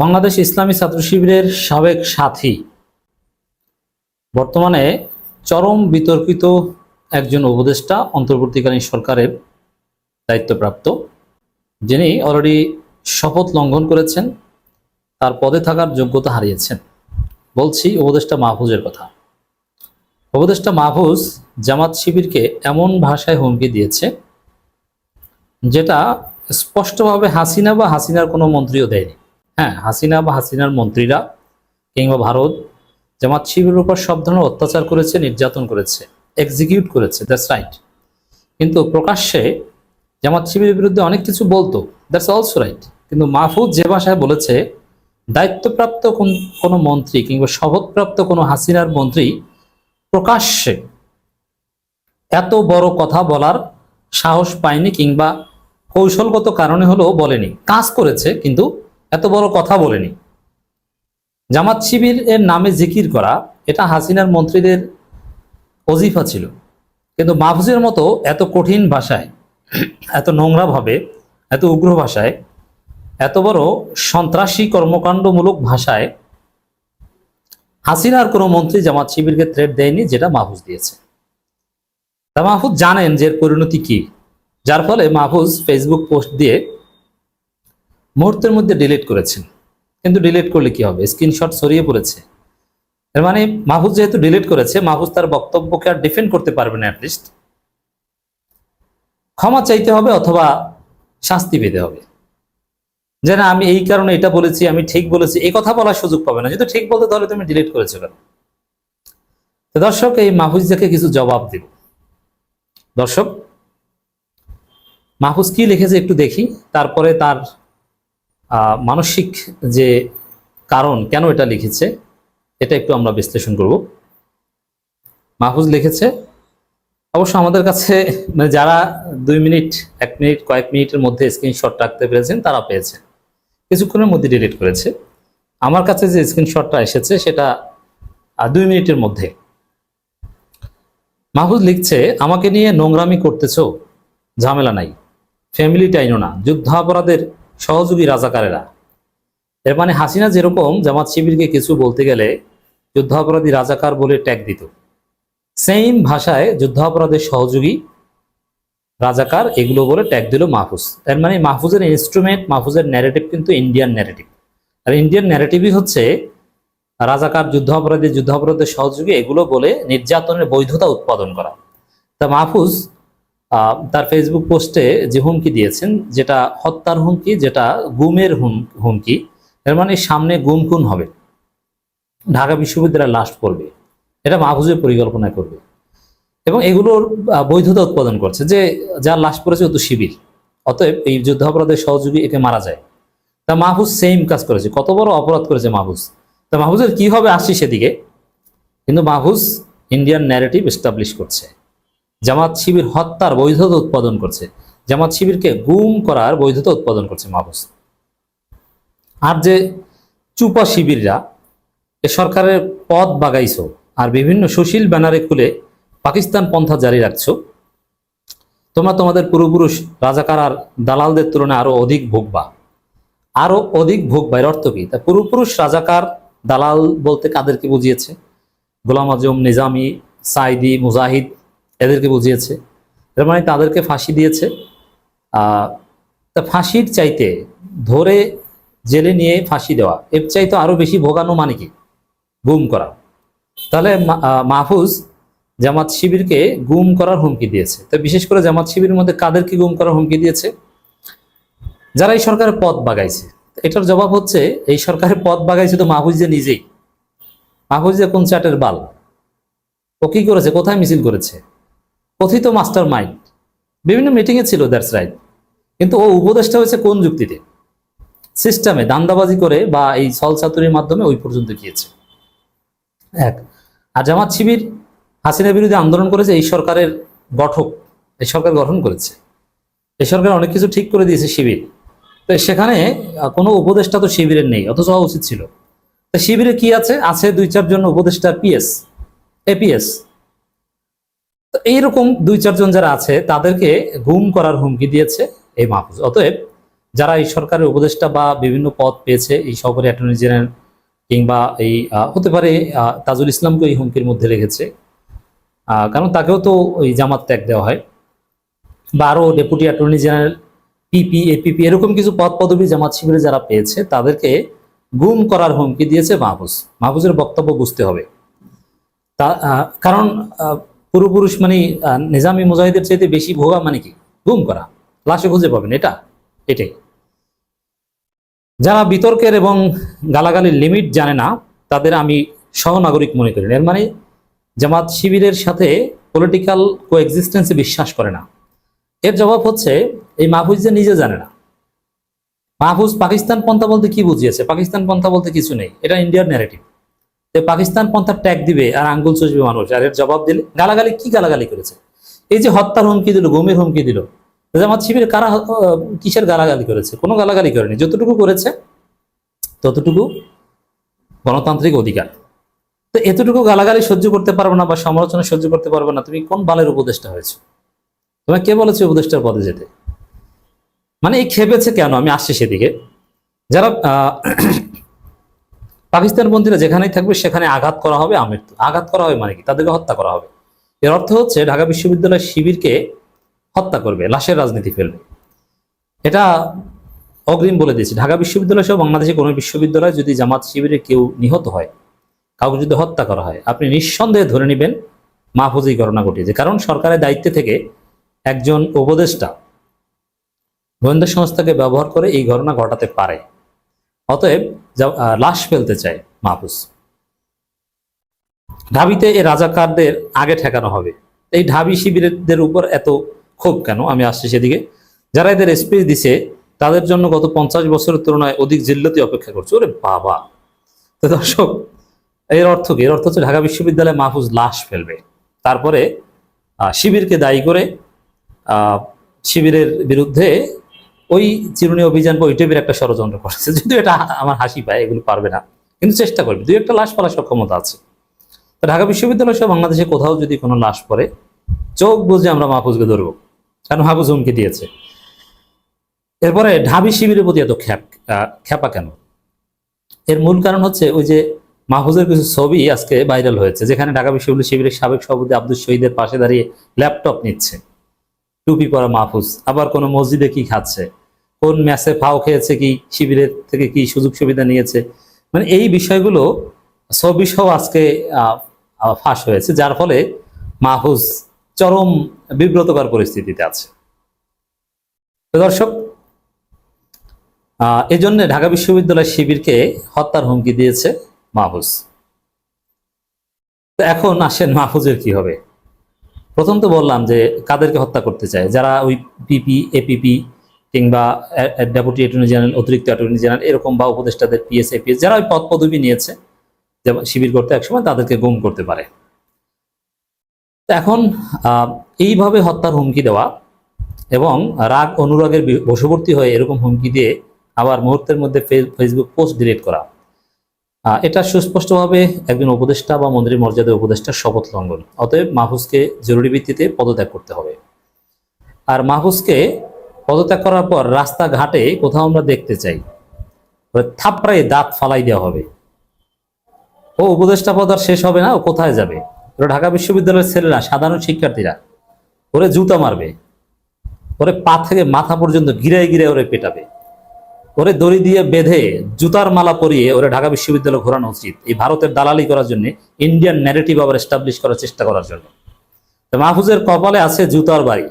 বাংলাদেশ ইসলামী ছাত্র শিবিরের সাবেক সাথী। বর্তমানে চরম বিতর্কিত একজন উপদেষ্টা অন্তর্বর্তীকালীন সরকারের দায়িত্বপ্রাপ্ত, যিনি অলরেডি শপথ লঙ্ঘন করেছেন, তার পদে থাকার যোগ্যতা হারিয়েছেন। বলছি উপদেষ্টা মাহফুজের কথা। উপদেষ্টা মাহফুজ জামাত শিবিরকে এমন ভাষায় হুমকি দিয়েছে, যেটা স্পষ্টভাবে হাসিনা বা হাসিনার কোনো মন্ত্রীও দেয়নি। হ্যাঁ হাসিনা বা হাসিনার মন্ত্রীরা কিংবা ভারত, জামাত শিবিরের উপর সব ধরনের অত্যাচার করেছে, নির্যাতন করেছে এক্সিকিউট করেছে দ্যাটস রাইট কিন্তু প্রকাশ্যে জামাত শিবিরের বিরুদ্ধে অনেক কিছু বলতো দ্যাটস অলসো রাইট কিন্তু মাহফুজ যে ভাষায় বলেছে, দায়িত্বপ্রাপ্ত কোন, কোনো মন্ত্রী কিংবা শপথপ্রাপ্ত কোনো হাসিনার মন্ত্রী প্রকাশ্যে এত বড় কথা বলার সাহস পায়নি কিংবা কৌশলগত কারণে হলেও বলেনি। কাজ করেছে, কিন্তু এত বড় কথা বলেনি। জামাত শিবির এর নামে জিকির করা, এটা হাসিনার মন্ত্রীদের অজিফা ছিল। কিন্তু মাহফুজের মতো এত কঠিন ভাষায়, এত নোংরাভাবে, এত উগ্র ভাষায়, এত বড় সন্ত্রাসী কর্মকাণ্ডমূলক ভাষায় হাসিনার কোনো মন্ত্রী জামাত শিবিরকে থ্রেট দেয়নি, যেটা মাহফুজ দিয়েছে। তা মাহফুজ জানেন যে এর পরিণতি কি। যার ফলে মাহফুজ ফেসবুক পোস্ট দিয়ে মুহূর্তের মধ্যে ডিলিট করেছেন। কিন্তু ডিলিট করলে কি হবে? স্ক্রিনশট ছড়িয়ে পড়েছে। এর মানে মাহফুজ যেহেতু ডিলিট করেছে, মাহফুজ তার বক্তব্যকে আর ডিফেন্ড করতে পারবে না অ্যাটলিস্ট ক্ষমা চাইতে হবে অথবা শাস্তি পেতে হবে। যে না, আমি এই কারণে এটা বলেছি, আমি ঠিক বলেছি, এই কথা বলার সুযোগ পাবে না। যদি ঠিক বলতে তাহলে তুমি ডিলিট করেছ কেন? তো দর্শক, এই মাহফুজকে কিছু জবাব দিব। দর্শক, মাহফুজ কি লিখেছে একটু দেখি, তারপরে তার মানসিক যে কারণ কেন এটা লিখেছে, এটা একটু আমরা বিশ্লেষণ করব। মাহফুজ লিখেছে, অবশ্য আমাদের কাছে মানে যারা দুই মিনিট, এক মিনিট, কয়েক মিনিটের মধ্যে স্ক্রিনশট রাখতে পেরেছেন, তারা পেয়েছেন কিছুক্ষণের মধ্যে ডিলিট করেছে। আমার কাছে যে স্ক্রিনশটটা এসেছে, সেটা দুই মিনিটের মধ্যে। মাহফুজ লিখছে, আমাকে নিয়ে নোংরামি করতেছো, ঝামেলা নাই। ফ্যামিলি টাইনও না। যুদ্ধাপরাধের সহযোগী রাজাকারেরা। এর মানে হাসিনা যেরকম জামাত শিবিরকে কিছু বলতে গেলে যুদ্ধাপরাধী রাজাকার বলে ট্যাগ দিত, সেম ভাষায় যুদ্ধাপরাধের সহযোগী রাজাকার এগুলো বলে ট্যাগ দিল মাহফুজ। এর মানে মাহফুজের ইনস্ট্রুমেন্ট মাহফুজের ন্যারেটিভ কিন্তু ইন্ডিয়ান ন্যারেটিভ আর ইন্ডিয়ান ন্যারেটিভই হচ্ছে রাজাকার যুদ্ধাপরাধী, যুদ্ধাপরাধের সহযোগী এগুলো বলে নির্যাতনের বৈধতা উৎপাদন করা। তা মাহফুজ তার ফেসবুক পোস্টে যে হুমকি দিয়েছেন, যেটা হত্যার হুমকি, যেটা গুমের হুম- হুমকি, এর মানে সামনে গুম খুন হবে। ঢাকা বিশ্ববিদ্যালয় লাস্ট করবে এটা মাহফুজের পরিকল্পনা করবে। এবং এগুলোর বৈধতা উৎপাদন করছে যে যার লাশ পড়েছে ও তো শিবির। অতএব এই যুদ্ধাপরাধের সহযোগী একে মারা যায়। তা মাহফুজ সেম কাজ করেছে। কত বড় অপরাধ করেছে মাহফুজ। তা মাহফুজের কি হবে আসছি সেদিকে? কিন্তু মাহফুজ ইন্ডিয়ান ন্যারেটিভ এস্টাবলিশ করছে। জামাত শিবির হত্যার বৈধতা উৎপাদন করছে। জামাত শিবিরকে গুম করার বৈধতা উৎপাদন করছে মাহফুজ আর যে চুপা শিবিররা, এ সরকারের পদ বাগাইছো আর বিভিন্ন সুশীল ব্যানারে খুলে পাকিস্তান পন্থা জারি রাখছো, তোমরা তোমাদের পূর্বপুরুষ রাজাকার আর দালালদের তুলনায় আরও অধিক ভোগবা। আরও অধিক ভোগবা এর অর্থ কি? তা পূর্বপুরুষ রাজাকার, দালাল বলতে কাদেরকে বুঝিয়েছে? গোলাম আজম, নিজামি সাইদি মুজাহিদ এদেরকে বুঝিয়েছে। এর মানে তাদেরকে ফাঁসি দিয়েছে। তা ফাঁসির চাইতে ধরে জেলে নিয়ে ফাঁসি দেওয়া, এর চাইতে আরও বেশি ভোগানো মানে কি? গুম করা। তাহলে মাহফুজ জামাত শিবিরকে গুম করার হুমকি দিয়েছে। তো বিশেষ করে জামাত শিবিরের মধ্যে কাদেরকে গুম করার হুমকি দিয়েছে? যারা এই সরকারের পদ বাগাইছে। এটার জবাব হচ্ছে, এই সরকারের পদ বাগাইছে তো মাহফুজ যে নিজেই। মাহফুজ যে কোন চাটের বাল। ও কি করেছে? কোথায় মিছিল করেছে? কথিত মাস্টার মাইন্ড। বিভিন্ন মিটিংয়ে ছিল দ্যাটস রাইট কিন্তু ও উপদেষ্টা হয়েছে কোন যুক্তিতে? সিস্টেমে দান্দাবাজি করে বা এই সল চাতুরির মাধ্যমে ওই পর্যন্ত গিয়েছে। এক, আর জামাত শিবির হাসিনা বিরুদ্ধে আন্দোলন করেছে এই সরকারের গঠক। এই সরকার গঠন করেছে। এই সরকার অনেক কিছু ঠিক করে দিয়েছে শিবির। তো সেখানে কোনো উপদেষ্টা তো শিবিরের নেই, অথচ উচিত ছিল। তো শিবিরে কি আছে? আছে দুই চারজন উপদেষ্টা পিএস এপিএস এইরকম দুই, চারজন যারা আছে, তাদেরকে গুম করার হুমকি দিয়েছে এই মাহফুজ। অতএব যারা এই সরকারের উপদেষ্টা বা বিভিন্ন পদ পেয়েছে, এই সহকারী অ্যাটর্নি জেনারেল কিংবা এই হতে পারে তাজুল ইসলামকে এই হুমকির মধ্যে রেখেছে। কারণ তাকেও তো ওই জামাত ত্যাগ দেওয়া হয়। বা আরও deputy attorney general, PP, APP, এরকম কিছু পদ পদবি জামাত শিবিরে যারা পেয়েছে, তাদেরকে গুম করার হুমকি দিয়েছে মাহফুজ। মাহফুজের বক্তব্য বুঝতে হবে। তা কারণ আহ, পূর্বপুরুষ মানে নিজামী মুজাহিদের চাইতে বেশি ভোগা মানে কি? গুম করা। লাশে খুঁজে পাবেন এটা? এটাই। যারা বিতর্কের এবং গালাগালির লিমিট জানে না তাদের আমি সহনাগরিক মনে করি এর মানে জামাত শিবিরের সাথে পলিটিক্যাল কোএক্সিস্টেন্সে বিশ্বাস করে না। এর জবাব হচ্ছে এই মাহফুজ যে নিজে জানে না। মাহফুজ পাকিস্তান পন্থা বলতে কি বুঝিয়েছে? পাকিস্তান পন্থা বলতে কিছু নেই। এটা ইন্ডিয়ার ন্যারেটিভ যে পাকিস্তান পন্থা ট্যাগ দিবে আর আঙ্গুল চষবে মানুষ, আর এর জবাব দিলে গালাগালি, কি গালাগালি করেছে? এই যে হত্যার হুমকি দিল, গুমের হুমকি দিল, জামাত শিবির কারা কিসের গালাগালি করেছে? কোনো গালাগালি করেনি। যতটুকু করেছে, ততটুকু গণতান্ত্রিক অধিকার। তো এতটুকু গালাগালি সহ্য করতে পারবে না বা সমালোচনা সহ্য করতে পারবে না, তুমি কোন বালের উপদেষ্টা হয়েছে? তোমায় কে বলেছে উপদেষ্টার পদে যেতে? মানে এই খেপেছে কেন? আমি আসছি সেদিকে। যারা পাকিস্তান বন্দীরা যেখানেই থাকবে, সেখানে আঘাত করা হবে আমৃত্যু আঘাত করা হবে মানে কি? তাদেরকে হত্যা করা হবে। এর অর্থ হচ্ছে ঢাকা বিশ্ববিদ্যালয় শিবিরকে হত্যা করবে, লাশের রাজনীতি ফেলবে। এটা অগ্রিম বলে দিয়েছে। ঢাকা বিশ্ববিদ্যালয় সহ বাংলাদেশে কোনো বিশ্ববিদ্যালয় যদি জামাত শিবিরে কেউ নিহত হয়, কাউকে যদি হত্যা করা হয়, আপনি নিঃসন্দেহে ধরে নেবেন মাহফুজ ঘটনা ঘটিয়েছে। কারণ সরকারের দায়িত্বে থেকে একজন উপদেষ্টা গোয়েন্দা সংস্থাকে ব্যবহার করে এই ঘটনা ঘটাতে পারে। অতএব লাশ ফেলতে চায় মাহফুজ। ঢাবিতে এই রাজাকারদের আগে ঠেকানো হবে। এই ঢাবি শিবিরের উপর এত ক্ষোভ কেন? আমি আসছি সেদিকে। যারা এদের স্পেস দিছে, তাদের জন্য গত পঞ্চাশ বছরের তুলনায় অধিক জিল্লতি অপেক্ষা করছে। ওরে বাবা! তো দর্শক, এর অর্থ কি? এর অর্থ হচ্ছে ঢাকা বিশ্ববিদ্যালয়ে মাহফুজ লাশ ফেলবে। তারপরে শিবিরকে দায়ী করে শিবিরের বিরুদ্ধে ওই চিরুনি অভিযান বা ওই একটা ষড়যন্ত্র করেছে। যদিও এটা আমার হাসি পায়, এগুলো পারবে না। কিন্তু চেষ্টা করবে। দুই একটা লাশ পালার সক্ষমতা আছে। তো ঢাকা বিশ্ববিদ্যালয় সহ বাংলাদেশে কোথাও যদি কোনো লাশ পড়ে, চোখ বুঝে আমরা মাহফুজকে ধরবো। কারণ মাহফুজ হুমকি দিয়েছে। এরপরে ঢাবি শিবিরের প্রতি এত খ্যাপ খ্যাপা কেন? এর মূল কারণ হচ্ছে ওই যে মাহফুজের কিছু ছবি আজকে ভাইরাল হয়েছে, যেখানে ঢাকা বিশ্ববিদ্যালয় শিবিরের সাবেক সভাপতি আব্দুল শহীদের পাশে দাঁড়িয়ে ল্যাপটপ নিচ্ছে। টুপি পরা মাহফুজ, আবার কোনো মসজিদে কি খাচ্ছে? কোন ম্যাচে ফাও খেয়েছে কি, শিবিরের থেকে কি সুযোগ সুবিধা নিয়েছে? মানে এই বিষয়গুলো ছবি সহ আজকে ফাঁস হয়েছে, যার ফলে মাহফুজ চরম বিব্রতকর পরিস্থিতিতে আছে। দর্শক এজন্য ঢাকা বিশ্ববিদ্যালয় শিবিরকে হত্যার হুমকি দিয়েছে মাহফুজ। তো এখন আসেন মাহফুজের কি হবে? প্রথম তো বললাম যে কাদেরকে হত্যা করতে চায়? যারা ওই পিপি, এপিপি কিংবা ডেপুটি অ্যাটর্নি জেনারেল, অতিরিক্ত অ্যাটর্নি জেনারেল, এরকম বা উপদেষ্টাদের পিএস যারা ওই পদ পদবি নিয়েছে যেমন শিবির করতে একসময় তাদেরকে গুম করতে পারে। এখন এইভাবে হত্যার হুমকি দেওয়া এবং রাগ অনুরাগের বশবর্তী হয়ে এরকম হুমকি দিয়ে আবার মুহূর্তের মধ্যে ফেসবুক পোস্ট ডিলিট করা। এটা সুস্পষ্টভাবে একজন উপদেষ্টা বা মন্ত্রীর মর্যাদার উপদেষ্টার শপথ লঙ্ঘন। অতএব মাহফুজকে জরুরি ভিত্তিতে পদত্যাগ করতে হবে। আর মাহফুজকে পদত্যাগ করার পর রাস্তাঘাটে কোথাও আমরা দেখতে চাই। থাপড়ায় দাঁত ফালাই দেওয়া হবে। ও উপদেষ্টা পদ আর শেষ হবে না, ও কোথায় যাবে? ওরা ঢাকা বিশ্ববিদ্যালয়ের ছেলেরা, সাধারণ শিক্ষার্থীরা, ওরে জুতা মারবে। ওরে পা থেকে মাথা পর্যন্ত গিরায় গিরে ওরে পেটাবে। ওরে দড়ি দিয়ে বেঁধে জুতার মালা পরিয়ে ওরে ঢাকা বিশ্ববিদ্যালয় ঘোরানো উচিত। এই ভারতের দালালি করার জন্য ইন্ডিয়ান ন্যারেটিভ আবার এস্টাবলিশ করার চেষ্টা করার জন্য। মাহফুজের কপালে আছে জুতার বাড়ি।